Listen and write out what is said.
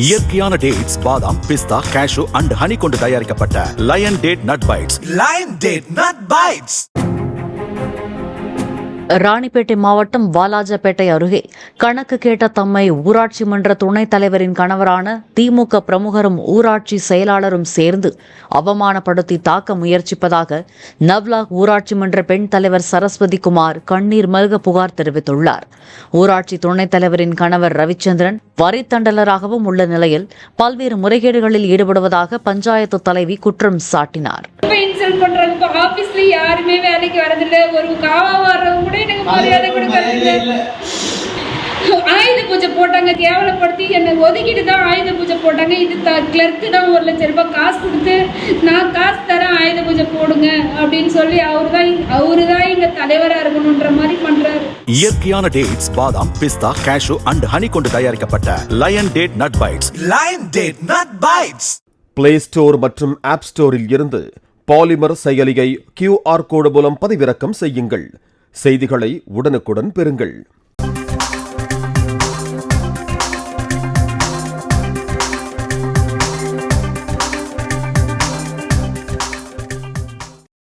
இயற்கையான டேட்ஸ் பாதாம் பிஸ்தா cash and honey கொண்டு தயாரிக்கப்பட்ட lion date nut bites Lion Date Nut Bites. Ranipet மாவட்டம் வாலாஜாபேட்டை அருகே கணக்கு கேட்ட தம்மை ஊராட்சி மன்ற துணைத் தலைவரின் கணவரான திமுக பிரமுகரும் ஊராட்சி செயலாளரும் சேர்ந்து அவமானப்படுத்தி தாக்க முயற்சிப்பதாக நவ்லாக் ஊராட்சி மன்ற பெண் தலைவர் சரஸ்வதி குமார் கண்ணீர் மல்க புகார் தெரிவித்துள்ளார் ஊராட்சி துணைத் தலைவரின் கணவர் ரவிச்சந்திரன் வரித்தண்டலராகவும் உள்ள நிலையில் பல்வேறு முறைகேடுகளில் ஈடுபடுவதாக பஞ்சாயத்து தலைவி குற்றம் சாட்டினார். இன்சல்ட் பண்றாங்க. ஆபீஸ்ல யாருமே வேலைக்கு வரதில்லை. ஒரு காவா வர்றவங்க கூட எனக்கு மரியாதை கொடுக்கறதில்லை. போட்டாங்க கேவலப்படுத்தி என்னை ஒதுக்கிட்டு தான் ஆயுத பூஜை போட்டாங்க. இது த கிளர்க்கு தான் ஒரு லட்சம் ரூபாய் காசு கொடுத்து நான் காசு தரேன் ஆயுத பூஜை போடுங்க அப்படின்னு சொல்லி அவரு தான் அவரு தான் எங்க தலைவரா இருக்கணுன்ற மாதிரி பண்றாரு. இயற்கையான டேட்ஸ் பாதாம் பிஸ்தா கேஷு அண்ட் ஹனி கொண்டு தயாரிக்கப்பட்ட lion date nut bites Lion Date Nut Bites. Play store மற்றும் ஆப் ஸ்டோரில் இருந்து பாலிமர் செயலியை கியூஆர் கோடு மூலம் பதிவிறக்கம் செய்யுங்கள். செய்திகளை உடனுக்குடன் பெறுங்கள்.